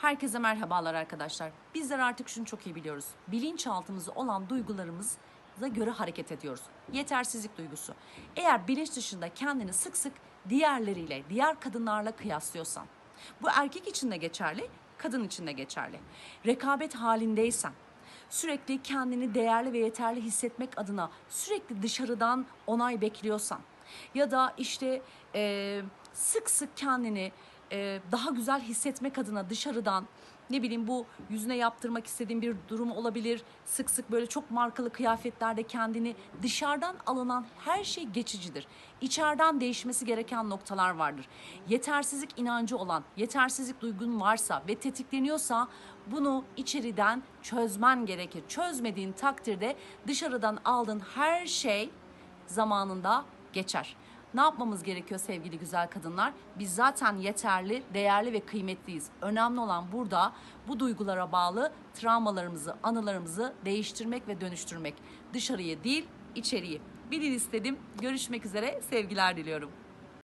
Herkese merhabalar arkadaşlar. Bizler artık şunu çok iyi biliyoruz. Bilinçaltımızda olan duygularımıza göre hareket ediyoruz. Yetersizlik duygusu. Eğer bilinç dışında kendini sık sık diğerleriyle, diğer kadınlarla kıyaslıyorsan, bu erkek için de geçerli, kadın için de geçerli. Rekabet halindeysen, sürekli kendini değerli ve yeterli hissetmek adına sürekli dışarıdan onay bekliyorsan ya da işte e, sık sık kendini e, daha güzel hissetmek adına dışarıdan ne bileyim bu yüzüne yaptırmak istediğin bir durum olabilir. Sık sık böyle çok markalı kıyafetlerde kendini dışarıdan alınan her şey geçicidir. İçeriden değişmesi gereken noktalar vardır. Yetersizlik inancı olan, yetersizlik duygun varsa ve tetikleniyorsa bunu içeriden çözmen gerekir. Çözmediğin takdirde dışarıdan aldığın her şey zamanında geçer. Ne yapmamız gerekiyor sevgili güzel kadınlar? Biz zaten yeterli, değerli ve kıymetliyiz. Önemli olan burada bu duygulara bağlı travmalarımızı, anılarımızı değiştirmek ve dönüştürmek. Dışarıyı değil, içeriği. Bilin istedim. Görüşmek üzere. Sevgiler diliyorum.